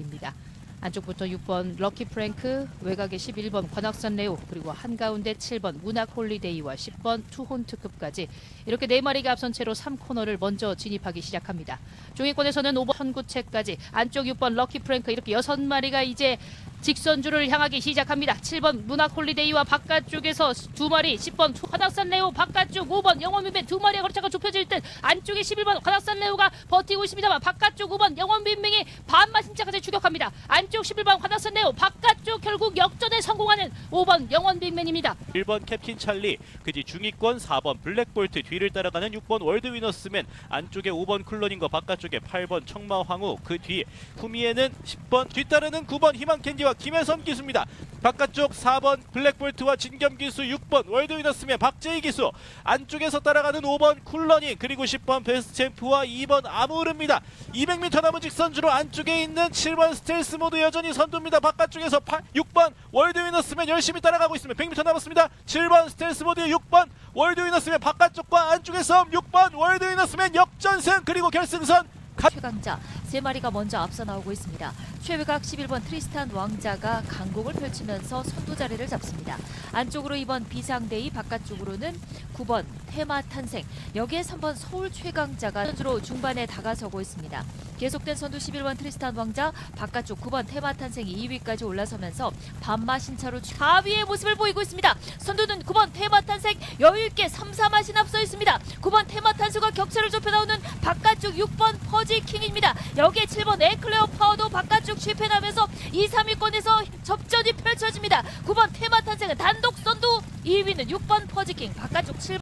입니다. 안쪽부터 6번 럭키 프랭크, 외곽에 11번 관악산 레오, 그리고 한가운데 7번 문학 홀리데이와 10번 투혼 특급까지 이렇게 네 마리가 앞선 채로 3코너를 먼저 진입하기 시작합니다. 중위권에서는 5번 현구체까지 안쪽 6번 럭키 프랭크 이렇게 6마리가 이제 직선주를 향하기 시작합니다. 7번 문학 홀리데이와 바깥쪽에서 두 마리, 10번 관악산 레오 바깥쪽 5번 영원빈맹 두 마리의 거리차가 좁혀질 듯 안쪽에 11번 관악산 레오가 버티고 있습니다만 바깥쪽 5번 영원빈맹이 반마 신차까지 추격합니다. 안쪽 11번 관악산 레오 바깥쪽 결국 역전에 성공하는 5번 영원빈맨입니다. 1번 캡틴 찰리, 그뒤 중위권 4번 블랙볼트 뒤를 따라가는 6번 월드 위너스맨, 안쪽에 5번 클로닝과 바깥쪽에 8번 청마 황후, 그 뒤 후미에는 10번 뒤따르는 9번 희망 캔디와 김혜섬 기수입니다. 바깥쪽 4번 블랙볼트와 진겸 기수, 6번 월드 위너스맨 박재희 기수, 안쪽에서 따라가는 5번 쿨러닝 그리고 10번 베스트 챔프와 2번 아무르입니다. 200m 남은 직선주로 안쪽에 있는 7번 스텔스 모드 여전히 선두입니다. 바깥쪽에서 8, 6번 월드 위너스맨 열심히 따라가고 있습니다. 100m 남았습니다. 7번 스텔스 모드 6번 월드 위너스맨 바깥쪽과 싸움 6번 월드 위너스맨 역전승 그리고 결승선 최강자 세 마리가 먼저 앞서 나오고 있습니다. 최외곽 11번 트리스탄 왕자가 강공을 펼치면서 선두 자리를 잡습니다. 안쪽으로 2번 비상대이 바깥쪽으로는 9번 테마 탄생 여기에 3번 서울 최강자가 선두로 중반에 다가서고 있습니다. 계속된 선두 11번 트리스탄 왕자 바깥쪽 9번 테마 탄생이 2위까지 올라서면서 반마 신차로 4위의 모습을 보이고 있습니다. 선두는 9번 테마 탄생 여유 있게 3, 4마신 앞서 있습니다. 9번 테마 탄수가 격차를 좁혀 나오는 바깥쪽 6번 퍼지 킹입니다. 여기에 7번 에클레어 파워도 바깥쪽 실패하면서 2, 3위권에서 접전이 펼쳐집니다. 9번 테마 탄생은 단독 선두 2위는 6번 퍼지 킹 바깥쪽 7번